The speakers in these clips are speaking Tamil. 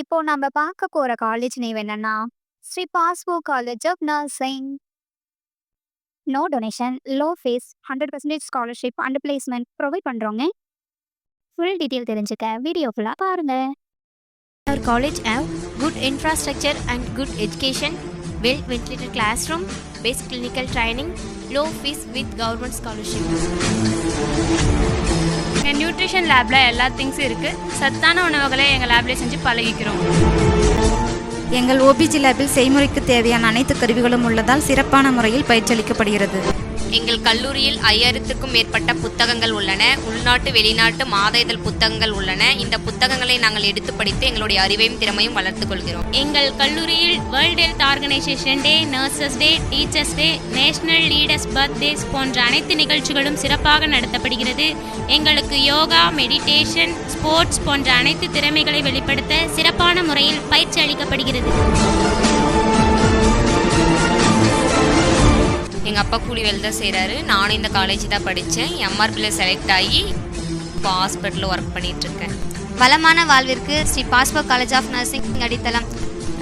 இப்போ நம்ம பார்க்க போற காலேஜ் நேம் என்னன்னா Shri Paspo college of nursing no donation low fees hundred percentage scholarship and placement provide பண்ணுறோங்க ஃபுல் டீட்டெயில் தெரிஞ்சுக்க வீடியோ ஃபுல்லாக பாருங்க. Our college have good infrastructure and good education, well ventilated classroom, best clinical training, low fees with government scholarship. எங்கள் நியூட்ரிஷன் லேபில் எல்லா திங்ஸும் இருக்குது சத்தான உணவுகளை எங்கள் லேப்லேயே செஞ்சு பழகிக்கிறோம். எங்கள் ஓபிஜி லேபில் செய்முறைக்கு தேவையான அனைத்து கருவிகளும் உள்ளதால் சிறப்பான முறையில் பயிற்சியளிக்கப்படுகிறது எங்கள் கல்லூரியில் ஐயாயிரத்துக்கும் மேற்பட்ட புத்தகங்கள் உள்ளன. உள்நாட்டு வெளிநாட்டு மாத இதழ் புத்தகங்கள் உள்ளன. இந்த புத்தகங்களை நாங்கள் எடுத்து படித்து எங்களுடைய அறிவையும் திறமையும் வளர்த்துக் கொள்கிறோம். எங்கள் கல்லூரியில் world health organisation day nurses day teachers day national leaders birthdays போன்ற அனைத்து நிகழ்ச்சிகளும் சிறப்பாக நடத்தப்படுகிறது. எங்களுக்கு யோகா மெடிடேஷன் ஸ்போர்ட்ஸ் போன்ற அனைத்து திறமைகளை வெளிப்படுத்த சிறப்பான முறையில் பயிற்சி அளிக்கப்படுகிறது. எங்கள் அப்பா கூலி வேலை தான் செய்கிறாரு நானும் இந்த காலேஜ் தான் படித்தேன் எம்ஆர்பியில் செலக்ட் ஆகி இப்போ ஹாஸ்பிட்டலில் ஒர்க் பண்ணிகிட்ருக்கேன் வளமான வாழ்விற்கு Shri Paspo college of nursing அடித்தளம்.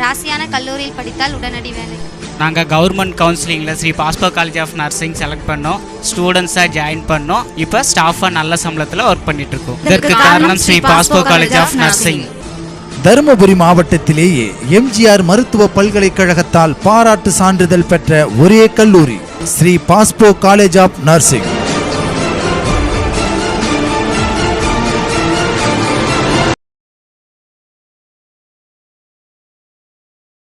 ராசியான கல்லூரியில் படித்தால் உடனடி வேலை. நாங்கள் கவர்மெண்ட் கவுன்சிலிங்கில் Shri Paspo college of nursing select பண்ணோம். ஸ்டூடெண்ட்ஸாக ஜாயின் பண்ணோம். இப்போ ஸ்டாஃபாக நல்ல சம்பளத்தில் ஒர்க் பண்ணிட்டு இருக்கோம். இதற்கு காரணம் Shri Paspo college of nursing Dharmapuri மாவட்டத்திலேயே MGR மருத்துவ பல்கலைக்கழகத்தால் பாராட்டு சான்றிதழ் பெற்ற ஒரே கல்லூரி. Shri Paspo college of nursing